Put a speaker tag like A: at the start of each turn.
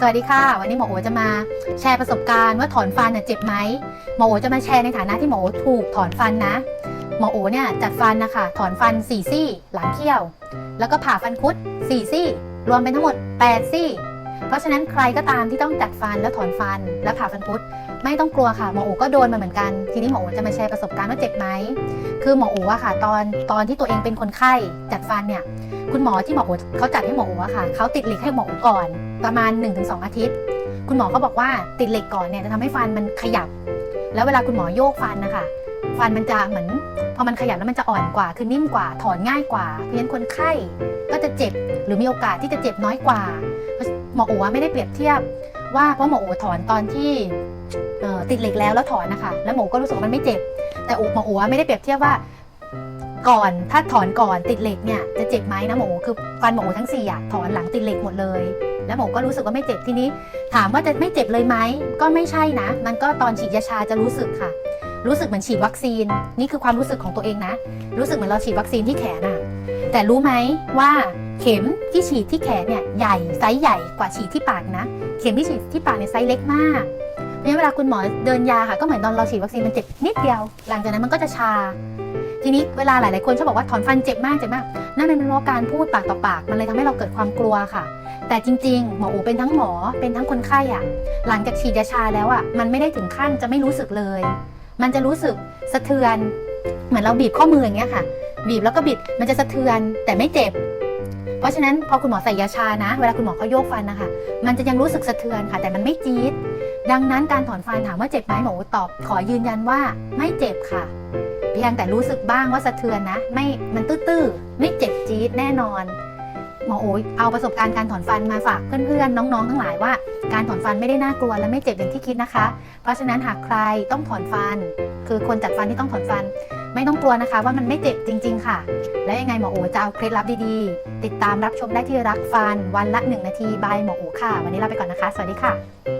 A: สวัสดีค่ะ วันนี้หมอโอจะมาแชร์ประสบการณ์ว่าถอนฟันน่ยเจ็บไหมหมอโอจะมาแชร์ในฐานะที่หมอโอถูกถอนฟันนะหมอโอเนี่ยจัดฟันนะคะถอนฟัน4ซี่ หลังเขี้ยว แล้วก็ผ่าฟันคุด4ซี่ รวมเป็นทั้งหมด8ซี่ เพราะฉะนั้นใครก็ตามที่ต้องจัดฟันแล้วถอนฟัน แล้วผ่าฟันคุดไม่ต้องกลัวค่ะหมอโอก็โดนมาเหมือนกัน ทีนี้หมอโอจะมาแชร์ประสบการณ์ว่าเจ็บไหมคือหมอโออะค่ะ ตอนตอนที่ตัวเองเป็นคนไข้จัดฟันเนี่ยคุณหมอที่หมอโอเขาจัดให้หมอโออะค่ะเขาติดเหล็กให้หมอโอก่อน ประมาณ 1-2 อาทิตย์ คุณหมอเขาบอกว่าติดเหล็กก่อนเนี่ยจะทำให้ฟันมันขยับ แล้วเวลาคุณหมอโยกฟันนะคะฟันมันจะเหมือนพอมันขยับแล้วมันจะอ่อนกว่า คือนิ่มกว่าถอนง่ายกว่า เพราะฉะนั้นคนไข้ก็จะเจ็บหรือมีโอกาสที่จะเจ็บน้อยกว่า หมอโออะไม่ได้เปรียบเทียบว่าเพราะหมอโอถอนตอนที่ติดเหล็กแล้วแล้วถอนนะคะ แล้วหมอก็รู้สึกว่ามันไม่เจ็บ แต่โอหมอโออะไม่ได้เปรียบเทียบว่าก่อนถ้าถอนก่อนติดเหล็กเนี่ยจะเจ็บไหมนะหมอคือฟันหมอโอทั้งสี่อะถอนหลังติดเหล็กหมดเลย แล้วหมอก็รู้สึกว่าไม่เจ็บทีนี้ ถามว่าจะไม่เจ็บเลยไหมก็ไม่ใช่นะ มันก็ตอนฉีดยาชาจะรู้สึกค่ะ รู้สึกเหมือนฉีดวัคซีน นี่คือความรู้สึกของตัวเองนะ รู้สึกเหมือนเราฉีดวัคซีนที่แขนอะแต่รู้ไหมว่า เข็มที่ฉีดที่แขนเนี่ยใหญ่ไซส์ใหญ่กว่าฉีดที่ปากนะ เข็มที่ฉีดที่ปากเนี่ยไซส์เล็กมากเพราะฉะนั้นเวลาคุณหมอเดินยาค่ะก็เหมือนตอนเราฉีดวัคซีนมันเจ็บนิดเดียว หลังจากนั้นมันก็จะชา ทีนี้เวลาหลาย ๆ คนชอบบอกว่าถอนฟันเจ็บมากเจ็บมากนั่นเป็นเพราะการพูดปากต่อปากมันเลยทำให้เราเกิดความกลัวค่ะ แต่จริง ๆ หมออูเป็นทั้งหมอเป็นทั้งคนไข้อะหลังจากฉีดยาชาแล้วอะมันไม่ได้ถึงขั้นจะไม่รู้สึกเลย มันจะรู้สึกสะเทือน เหมือนเราบีบข้อมืออย่างเงี้ยค่ะ บีบแล้วก็บิดมันจะสะเทือนแต่ไม่เจ็บ เพราะฉะนั้นพอคุณหมอใส่ยาชานะ เวลาคุณหมอเขาโยกฟันนะคะ มันจะยังรู้สึกสะเทือนค่ะ แต่มันไม่จี๊ด ดังนั้นการถอนฟันถามว่าเจ็บไหมหมออูตอบ ขอยืนยันว่าไม่เจ็บค่ะ เพียงแต่รู้สึกบ้างว่าสะเทือนนะ ไม่ มันตื้อๆ ไม่เจ็บจี๊ดแน่นอน หมอโอ้ยเอาประสบการณ์การถอนฟันมาฝากเพื่อนๆ น้องๆ ทั้งหลายว่า การถอนฟันไม่ได้น่ากลัวและไม่เจ็บอย่างที่คิดนะคะ เพราะฉะนั้นหากใครต้องถอนฟัน คือคนจัดฟันที่ต้องถอนฟัน ไม่ต้องกลัวนะคะว่ามันไม่เจ็บจริง ๆ ค่ะ แล้วยังไงหมอโอจะเอาเคล็ดลับดีๆ ติดตามรับชมได้ที่รักฟันวันละ 1 นาทีบายหมอโอค่ะ วันนี้ลาไปก่อนนะคะ สวัสดีค่ะ